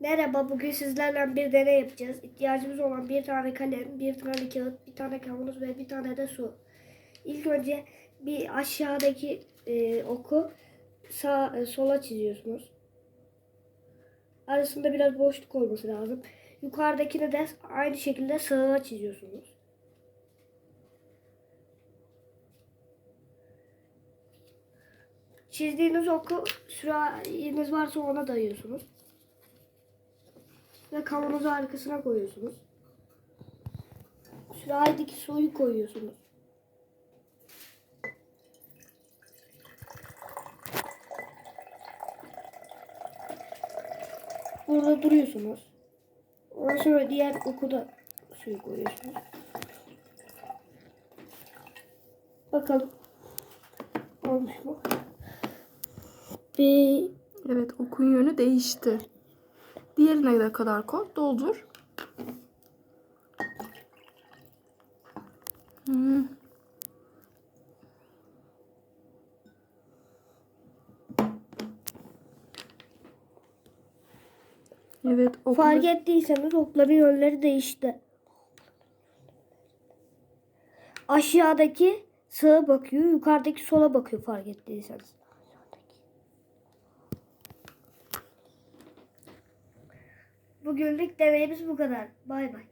Merhaba, bugün sizlerle bir deney yapacağız. İhtiyacımız olan bir tane kalem, bir tane kağıt, bir tane kavanoz ve bir tane de su. İlk önce bir aşağıdaki e, oku sağ e, sola çiziyorsunuz. Arasında biraz boşluk olması lazım. Yukarıdakini de aynı şekilde sağa çiziyorsunuz. Çizdiğiniz oku sürahiniz varsa ona dayıyorsunuz. Ve kavanozu arkasına koyuyorsunuz. Sürahideki suyu koyuyorsunuz. Burada duruyorsunuz. Ondan sonra diğer okuda suyu koyuyorsunuz. Bakalım. Olmuş mu? Bir Evet okun yönü değişti. Diğerine de kadar koy. Doldur. Hmm. Evet okun Fark ettiyseniz okların yönleri değişti. Aşağıdaki sağa bakıyor, yukarıdaki sola bakıyor fark ettiyseniz. Bugünlük deneyimiz bu kadar. Bay bay.